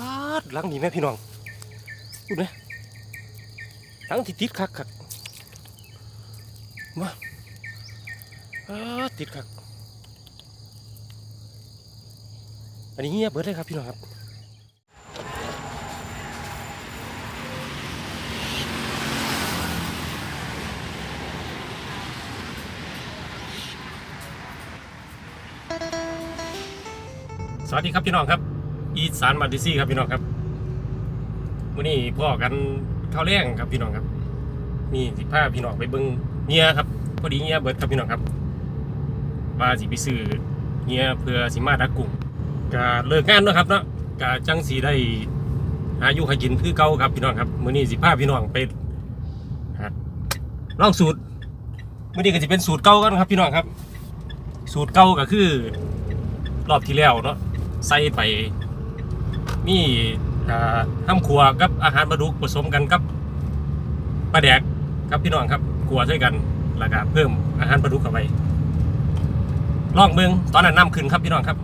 ปาดหลังนี่แม่พี่น้องพูดไหมหลังที่ติดคักคักมาติดคักอันนี้เงียบเบิดเลยครับพี่น้องครับสวัสดีครับพี่น้องครับ อีสานมาดิซี่ครับพี่น้องครับวันนี้พ่อกันข้าวแรงครับพี่น้องครับ นี่สิพาพี่น้องไปเบิ้งเงียครับพอดีเงียเบิดครับพี่น้องครับว่าสิไปซื้อเงียเพื่อสิมาดักกุ้งก็เลิกงานเนาะครับเนาะก็จังสีได้หายู่หากินคือเก่าครับพี่น้องครับมื้อนี้สิพาพี่น้องไปลองสูตรมื้อนี้ก็สิเป็นสูตรเก่ากันครับพี่น้องครับ สูตรเก่าก็คือ รอบที่แล้วเนาะใส่ไป มีอ่าห้ำครัวกับอาหารปลาดุกผสมกันกับปลาแดกครับพี่น้องครับครัวด้วยกันแล้วก็เพิ่มอาหารปลาดุกเข้าไปลองเมืองตอนนั้นน้ำขึ้นครับพี่น้องครับ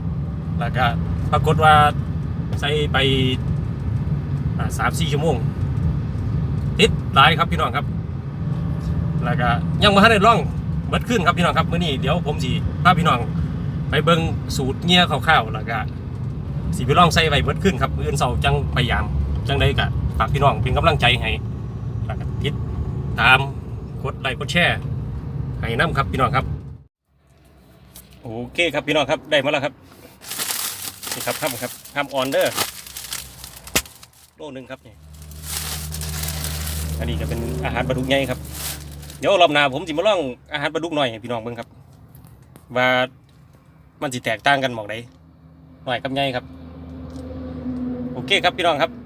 แล้วก็ปรากฏว่าใส่ไปสามสี่ชั่วโมงติดหลายครับพี่น้องครับ แล้วก็ยังมาให้ได้ล่องเบิดขึ้นครับพี่น้องครับมื้อนี้เดี๋ยวผมสิพาพี่น้องไปเบิ่งสูตรเงี้ยคร่าวๆแล้วก็ สิไปลองใส่ไว้เบิดขึ้นครับอื่นเสาจังพยายามจังได้ก็ฝากพี่น้องเป็นกำลังใจให้แล้วก็ติดตามกดไลค์กดแชร์ให้น้ำครับพี่น้องครับ โอเคครับพี่น้องครับได้มาแล้วครับนี่ครับห้ามครับห้ามออนเดอร์โลหนึ่งครับนี่อันนี้ก็เป็นอาหารปลาดุกใหญ่ครับ เดี๋ยวรอบหน้าผมจะมาลองอาหารปลาดุกหน่อยให้พี่น้องเบิ่งครับ ว่ามันสิแตกต่างกันหมองใดหน่อยกับใหญ่ครับ เคครับพี่น้องครับ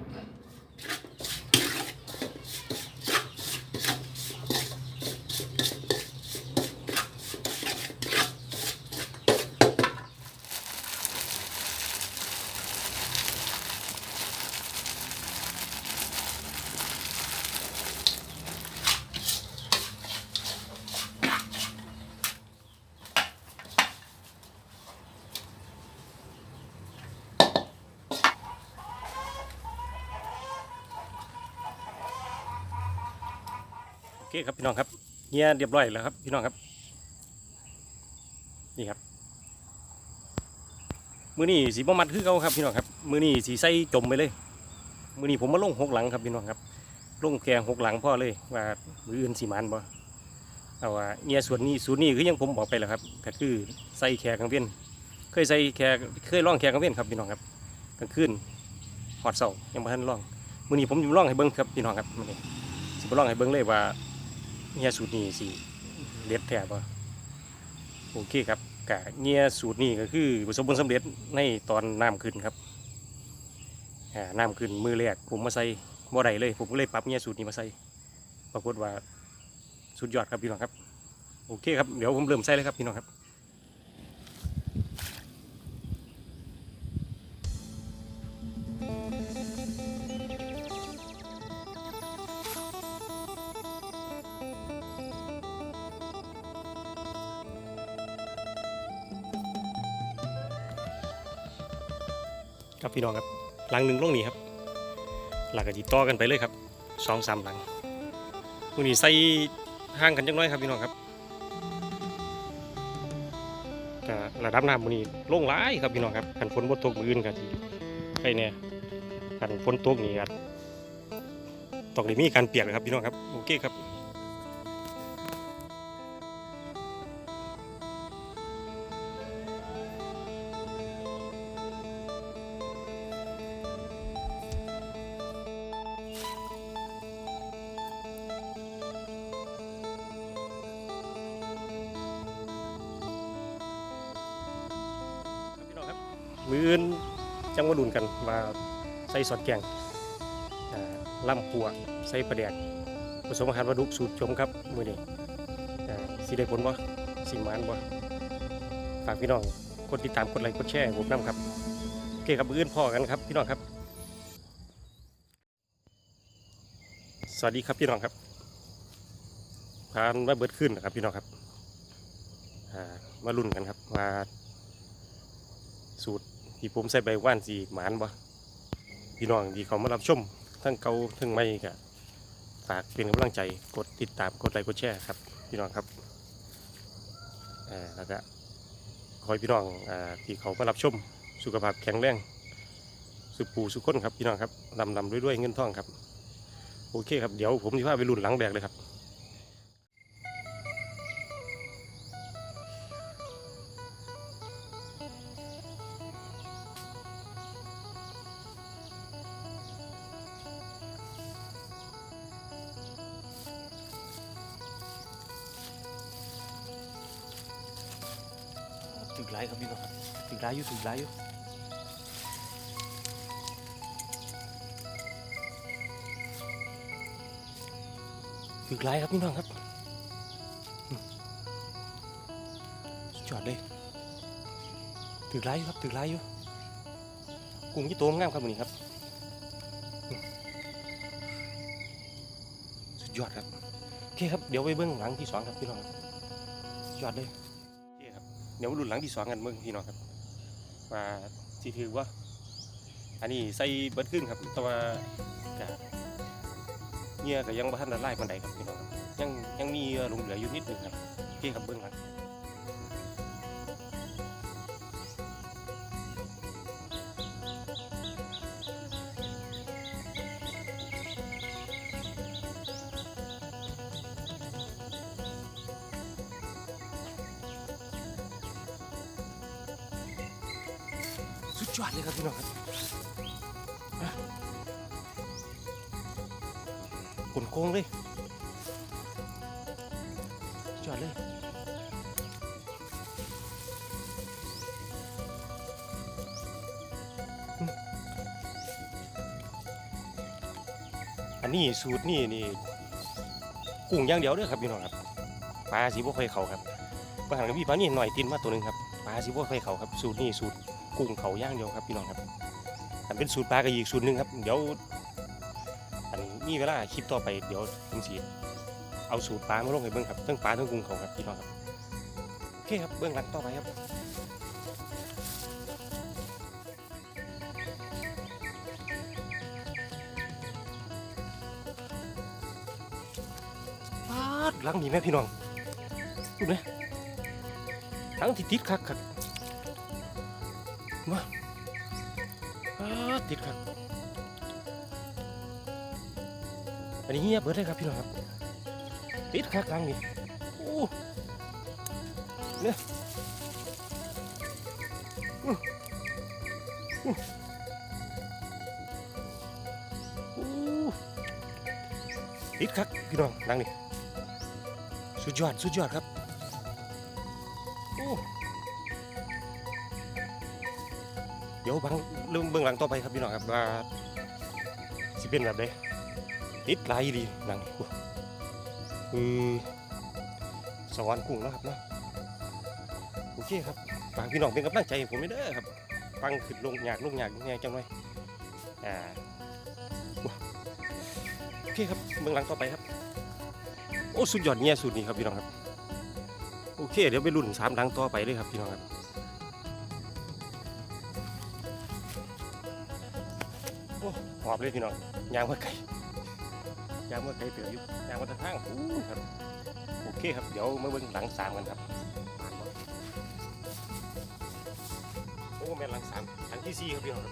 เคครับพี่น้องครับเงียเรียบร้อยแล้วครับพี่น้องครับ นี่ครับ มือนี้สีบ่มัดคือเขาครับพี่น้องครับ มือนี้สีใส่จมไปเลย มือนี้ผมมาลงหกหลังครับพี่น้องครับลงแค่หกหลังพ่อเลยว่ามืออื่นสีมันบ่เอาว่าเงียส่วนนี้ส่วนนี้คือยังผมบอกไปแล้วครับก็คือใส่แค่กางเวียนเคยใส่แค่เคยล่องแค่กางเวียนครับพี่น้องครับกลางคืนหอดเสายังไม่ทันล่องมือนี้ผมจะล่องให้เบิ้งครับพี่น้องครับมือนี้สิบล่องให้เบิ้งเลยว่า เงียสูตรนี้สิเด็ดแท้ป่ะโอเคครับกะเงียสูตรนี้ก็คือประสบผลสำเร็จในตอนน้ำขึ้นครับอ่าน้ำขึ้นมือแรกผมมาใส่บ่ได้เลย ผมก็เลยปรับเงียสูตรนี้มาใส่ปรากฏว่าสุดยอดครับพี่น้องครับโอเคครับเดี๋ยวผมเริ่มใส่เลยครับพี่น้องครับ พี่น้องครับหลังหนึ่งลงนี้ครับ หลังก็จิต่อกันไปเลยครับสองสามหลังมือนี้ใส่ห่างกันจังน้อยครับพี่น้องครับก็ระดับน้ำมือนี้ลงหลายครับพี่น้องครับขันฝนบดตกมืออื่นกันทีไปเนี่ยขันฝนตกนี่ครับตกได้มีการเปียกเลยครับพี่น้องครับโอเคครับ มืออื่นจังมาดุนกันว่าใส่สอดแกงล่ำปัวใส่ปลาแดกผสมอาหารปลาดุกสูตรชมครับมือนี้อ่าสิได้ผลบ่สิมานบ่ฝากพี่น้องกดติดตามกดไลค์กดแชร์ให้ผมนํครับโอเคครับมืออื่นพ่อกันครับพี่น้องครับ สวัสดีครับพี่น้องครับพานมาเบิดขึ้นนะครับพี่น้องครับมาลุ้นกันครับว่าสูตร ที่ผมใส่ใบว่านสีหมานบ่พี่น้องที่เขามารับชมทั้งเกาทั้งใหม่ก็ฝากเป็นกำลังใจกดติดตามกดไลค์กดแชร์ครับพี่น้องครับเออแล้วก็ขอให้พี่น้องอ่าที่เขามารับชมสุขภาพแข็งแรงสุปูสุขคนครับพี่น้องครับลำลำด้วยด้วยๆเงินทองครับโอเคครับเดี๋ยวผมจะพาไปรุ่นหลังแดกเลยครับ ถึงไรครับพี่น้องครับถึงไรอยู่ถึงไรอยู่ถึงไรครับพี่น้องครับอืมสุดยอดเลยถึงไรอยู่ครับถึงไรอยู่กุ้งยี่ตัวงามครับวันนี้ครับสุดยอดครับโอเคครับเดี๋ยวไปเบื้องหลังที่สองครับพี่น้องครับสุดยอดเลย เดี๋ยวรุ่นหลังที่สองกันเมืองพี่น้องครับว่าทีถือว่าอันนี้ใส่เบิดขึ้นครับแต่ว่าเนี่ยก็ยังบ่ทันละลายปานใดครับพี่น้องครับยังยังมีหลงเหลืออยู่นิดหนึงครับโอเคครับเบื้องหลัง สุดยอดเลยครับพี่น้องครับอะกลโกงเลยสุดยอดเลยอันนี้สูตรนี่นี่กุ้งอย่างเดียวเด้อครับพี่น้องครับปลาสีบ่ค่อยเขาครับปลาหันกับพี่ปลานี่หน่อยตินมาตัวหนึงครับปลาสีบ่ค่อยเขาครับสูตรนี่สูตร กุ้งเขาย่างเดียวครับพี่น้องครับอันเป็นสูตรปลากระอีกสูตรหนึ่งครับ เดี๋ยวอันนี้เวลาคลิปต่อไปเดี๋ยวผมสีเอาสูตรปลามาลงให้เบิ่งครับทั้งปลาทั้งกุ้งเขาครับพี่น้องครับโอเคครับเบื้องหลังต่อไปครับปาดหลังมีไหมพี่น้องดูไหมหลังที่ติดคักคัก อ้าติดครับ อันนี้เงียบเบิดเลยครับพี่น้องครับ ติดคักกลางนี่โอ้เนี่ยอื้ออื้อโอ้ติดคักพี่น้องกลางนี่สุดยอด สุดยอดครับ โอ้ ดี๋ยวบังเรื่องเบื้องหลังต่อไปครับพี่น้องครับว่าสิเป็นแบบใดติดหลายดีหนังอือสวรรค์กุ้งนะครับเนาะโอเคครับฝากพี่น้องเป็นกำลังใจผมไม่เด้ครับฟังขึ้นลงอยากลงอยากยังไงจังไว้อ่าโอเคครับเบื้องหลังต่อไปครับ โอ้สุดยอดเนี่ยสุดนี้ครับพี่น้องครับโอเค เดี๋ยวไปรุ่นสามหลังต่อไปเลยครับพี่น้องครับ อบเลยพี่น้องยางมาไก่ยางมาไก่เตืออยู่ยางมาทางทางอู้ครับโอเคครับเดี๋ยวมาเบิ่งหลังสามกันครับโอ้แม่หลังสามหลังที่สี่ครับพี่น้อง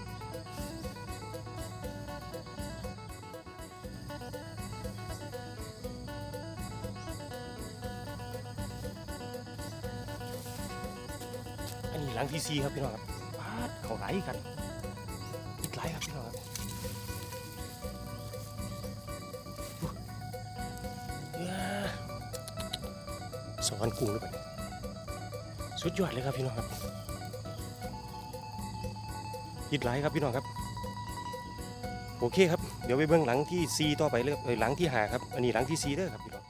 อันนี้หลังที่สี่ครับพี่น้องครับปาดเขาไหลกัน สวรรค์กุ้งหรือเปล่าเนี่ยสุดยอดเลยครับพี่น้องครับยิดไหลายครับพี่น้องครับ โอเคครับ เดี๋ยวไปเบื้องหลังที่ซีต่อไปเลยครับเอ้ยหลังที่หาครับ อันนี้หลังที่ซีเด้อครับพี่น้อง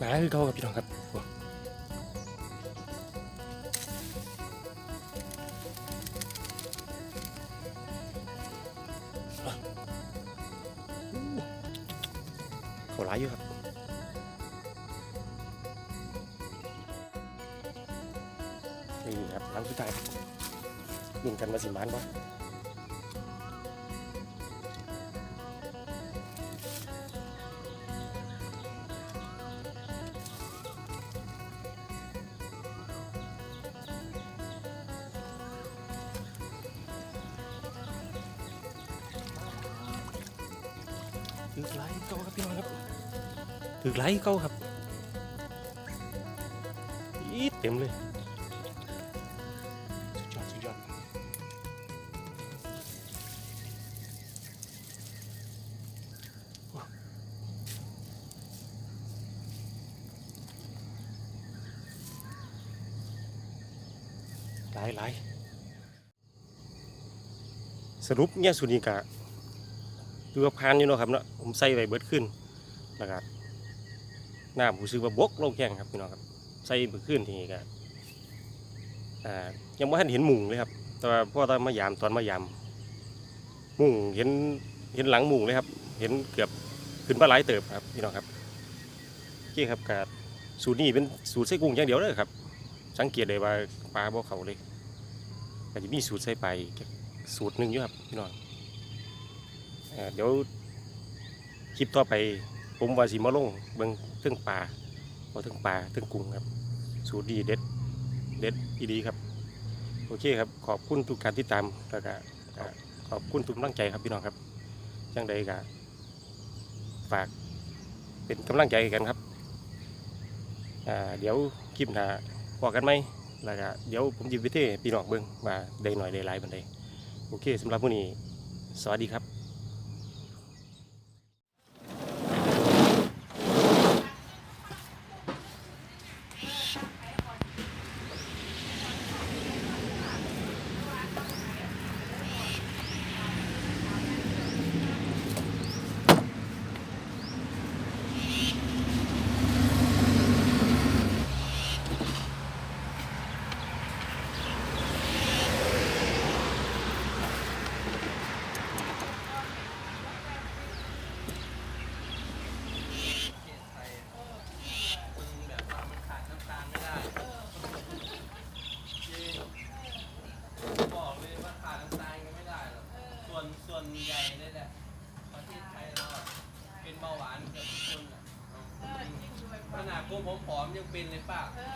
มาคือเขาครับพี่น้องครับ โอ้เขายอยู่ครับ นี่ครับหลังสุดท้ายยิงกันมาสิมานบ่ถือไล่เก้าครับพี่น้องครับ ถือไล่เก้าครับอีดเต็มเลยสุดยอดสุดยอดหลายหลายสรุปเนี่ยสุนีกะดูว่าพานอยู่เนาะครับเนาะผมใส่ไว้เบิดขึ้นแล้วก็ น้ำผมซื้อว่าบกลงแข้งครับพี่น้องครับใส่เบิดขึ้นทีนี้ก็อ่ายังไม่ทันเห็นมุงเลยครับ แต่ว่าพ่อตอนมายามตอนมายามมุงเห็นเห็นหลังมุงเลยครับ เห็นเกือบขึ้นปลาไหลายเติบครับพี่น้องครับโอเคครับกาสูตรนี้เป็นสูตรใส่กุ้งอย่างเดียวเลยครับ สังเกตเลยว่าปลาบ่เขาเลยก็จะมีสูตรใส่ไปสูตรหนึ่งอยู่ครับพี่น้องเดี๋ยวคลิปต่อไปผมว่าสิมาลงเบิ่ง เรื่องปลาเอาเรื่องปลาเรื่องกุ้งครับ สูตรดีเด็ดเด็ดอีดีครับ โอเคครับ ขอบคุณทุกการติดตามแล้วก็ขอบคุณทุกกำลังใจครับพี่น้องครับจังใดก็ฝากเป็นกำลังใจกันครับเดี๋ยวคลิปหน้าพอกันไหมแล้วก็เดี๋ยวผมจะไปเทพี่น้องเบิ่งว่าได้หน่อยได้หลายบันไดโอเคสำหรับวันนี้ สวัสดีครับ บอกเลยว่าขาดน้ำตาลยังไม่ได้หรอกส่วนส่วนใหญ่เลยแหละ ประเทศไทยเราอะเป็นเบาหวานเกือบทุกคนอะขนาดพว ก